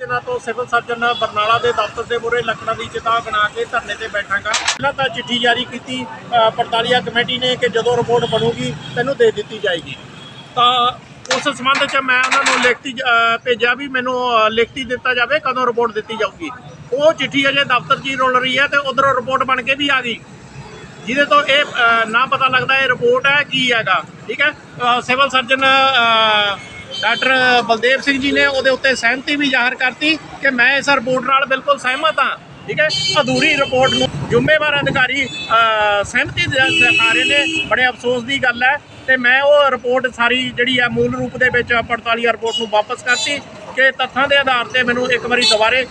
ਦਿਨਾਂ ਤੋਂ civil surgeon Barnala ਦੇ ਦਫ਼ਤਰ ਦੇ ਮੂਹਰੇ ਲੱਕੜਾਂ ਦੀ ਚਿਤਾ ਬਣਾ ਕੇ ਧਰਨੇ ਤੇ ਬੈਠਾਂਗਾ। ਪਹਿਲਾਂ ਤਾਂ ਚਿੱਠੀ ਜਾਰੀ ਕੀਤੀ ਪੜਤਾਲੀਆ ਕਮੇਟੀ ਨੇ ਕਿ ਜਦੋਂ ਰਿਪੋਰਟ ਬਣੂਗੀ, ਤੈਨੂੰ ਦੇ ਦਿੱਤੀ ਜਾਏਗੀ। ਤਾਂ ਉਸ ਸੰਬੰਧ 'ਚ ਮੈਂ ਉਹਨਾਂ ਨੂੰ ਲਿਖਤੀ ਭੇਜਿਆ ਵੀ ਮੈਨੂੰ ਲਿਖਤੀ ਦਿੱਤਾ ਜਾਵੇ ਕਦੋਂ ਰਿਪੋਰਟ ਦਿੱਤੀ ਜਾਊਗੀ। ਉਹ ਚਿੱਠੀ ਅਜੇ ਦਫ਼ਤਰ 'ਚ ਹੀ ਰੁਲ ਰਹੀ ਹੈ ਤੇ ਉਧਰੋਂ ਰਿਪੋਰਟ ਬਣ ਕੇ ਵੀ ਆ ਗਈ। ਜਿਹਦੇ ਤੋਂ ਇਹ ਨਾ ਪਤਾ ਲੱਗਦਾ ਇਹ ਰਿਪੋਰਟ ਹੈ, ਕੀ ਹੈਗਾ। ਠੀਕ ਹੈ? Civil surgeon doctor Baldev Singh ji ਨੇ ਉਹਦੇ ਉੱਤੇ ਸਹਿਮਤੀ ਵੀ ਜ਼ਾਹਰ ਕਰਤੀ ਕਿ ਮੈਂ ਇਸ ਰਿਪੋਰਟ ਨਾਲ ਬਿਲਕੁਲ ਸਹਿਮਤ ਹਾਂ, ਠੀਕ ਹੈ? ਅਧੂਰੀ ਰਿਪੋਰਟ ਨੂੰ ਜ਼ਿੰਮੇਵਾਰ ਅਧਿਕਾਰੀ ਸਹਿਮਤੀ ਦਿਖਾ ਰਹੇ ਨੇ, ਬੜੇ ਅਫਸੋਸ ਦੀ ਗੱਲ ਹੈ ਤੇ ਮੈਂ ਉਹ ਰਿਪੋਰਟ ਸਾਰੀ ਜਿਹੜੀ ਹੈ ਮੂਲ ਰੂਪ ਦੇ ਵਿੱਚ 48 ਰਿਪੋਰਟ ਨੂੰ ਵਾਪਸ ਕਰਤੀ। ਕਿ ਤੱਥਾਂ ਦੇ ਆਧਾਰ ਤੇ ਮੈਨੂੰ ਇੱਕ ਵਾਰੀ ਦੁਬਾਰੇ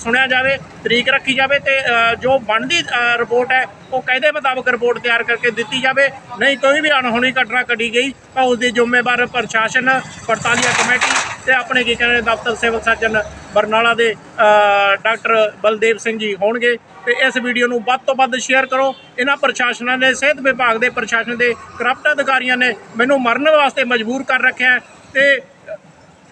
ਸੁਣਿਆ ਜਾਵੇ, ਤਰੀਕ ਰੱਖੀ ਜਾਵੇ ਤੇ ਜੋ ਬਣਦੀ ਰਿਪੋਰਟ ਹੈ, ਉਹ ਕਾਇਦੇ ਮੁਤਾਬਕ ਰਿਪੋਰਟ ਤਿਆਰ ਕਰਕੇ ਦਿੱਤੀ ਜਾਵੇ। ਨਹੀਂ ਕੋਈ ਵੀ ਅਣਹੋਣੀ ਘਟਨਾ ਕੱਢੀ ਗਈ। ਤਾਂ ਉਸ ਦੀ ਜ਼ਿੰਮੇਵਾਰ ਪ੍ਰਸ਼ਾਸਨ, ਪੜਤਾਲੀਆ ਕਮੇਟੀ ਤੇ ਆਪਣੇ ਕੀ ਕਹਿੰਦੇ ਦਫ਼ਤਰ ਸਿਵਲ ਸਰਜਨ ਬਰਨਾਲਾ ਦੇ ਡਾਕਟਰ ਬਲਦੇਵ ਸਿੰਘ ਜੀ ਹੋਣਗੇ। ਤੇ ਇਸ ਵੀਡੀਓ ਨੂੰ ਵੱਧ ਤੋਂ ਵੱਧ ਸ਼ੇਅਰ ਕਰੋ। ਇਹਨਾਂ ਪ੍ਰਸ਼ਾਸਨਾਂ ਨੇ, ਸਿਹਤ ਵਿਭਾਗ ਦੇ ਪ੍ਰਸ਼ਾਸਨ ਦੇ ਕਰਪਟ ਅਧਿਕਾਰੀਆਂ ਨੇ ਮੈਨੂੰ ਮਰਨ ਵਾਸਤੇ ਮਜਬੂਰ ਕਰ ਰੱਖਿਆ ਹੈ। ਤੇ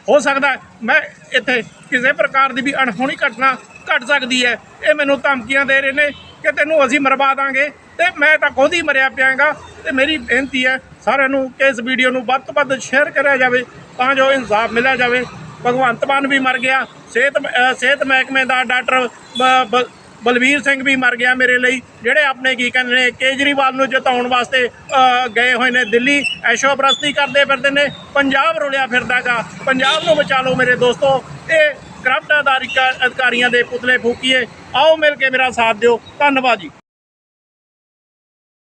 ਹੋ ਸਕਦਾ ਮੈਂ ਇੱਥੇ ਕਿਸੇ ਪ੍ਰਕਾਰ ਦੀ ਵੀ ਅਣਹੋਣੀ ਘਟਨਾ ਘਟ ਸਕਦੀ ਹੈ। ਇਹ ਮੈਨੂੰ ਧਮਕੀਆਂ ਦੇ ਰਹੇ ਨੇ ਕਿ ਤੈਨੂੰ ਅਸੀਂ ਮਰਵਾ ਦਾਂਗੇ ਤੇ ਮੈਂ ਤਾਂ ਖੁਦ ਹੀ ਮਰਿਆ ਪਿਆਂਗਾ। ਤੇ ਮੇਰੀ ਬੇਨਤੀ ਹੈ, ਸਾਰਿਆਂ ਨੂੰ ਕਿ ਇਸ ਵੀਡੀਓ ਨੂੰ ਵੱਧ ਤੋਂ ਵੱਧ ਸ਼ੇਅਰ ਕਰਿਆ ਜਾਵੇ ਤਾਂ ਜੋ ਇਨਸਾਫ ਮਿਲਿਆ ਜਾਵੇ। ਭਗਵੰਤ ਮਾਨ ਵੀ ਮਰ ਗਿਆ। ਸਿਹਤ ਸਿਹਤ ਮਹਿਕਮੇ ਦਾ ਡਾਕਟਰ ਬਲਵੀਰ ਸਿੰਘ ਵੀ ਮਰ ਗਿਆ ਮੇਰੇ ਲਈ, ਜਿਹੜੇ ਆਪਣੇ ਕੀ ਕਹਿੰਦੇ ਨੇ, ਕੇਜਰੀਵਾਲ ਨੂੰ ਜਿਤਾਉਣ ਵਾਸਤੇ ਗਏ ਹੋਏ ਨੇ ਦਿੱਲੀ ਐਸ਼ੋਪ੍ਰਸਤੀ ਕਰਦੇ ਫਿਰਦੇ ਨੇ, ਪੰਜਾਬ ਰੁਲਿਆ ਫਿਰਦਾਗਾ ਪੰਜਾਬ ਨੂੰ ਬਚਾ ਲਓ ਮੇਰੇ ਦੋਸਤੋ, ਇਹ ਕਰਪਟ ਅਧਾਰਿਕਾ ਅਧਿਕਾਰੀਆਂ ਦੇ ਪੁਤਲੇ ਫੂਕੀਏ। ਆਓ ਮਿਲ ਕੇ ਮੇਰਾ ਸਾਥ ਦਿਓ। ਧੰਨਵਾਦ ਜੀ।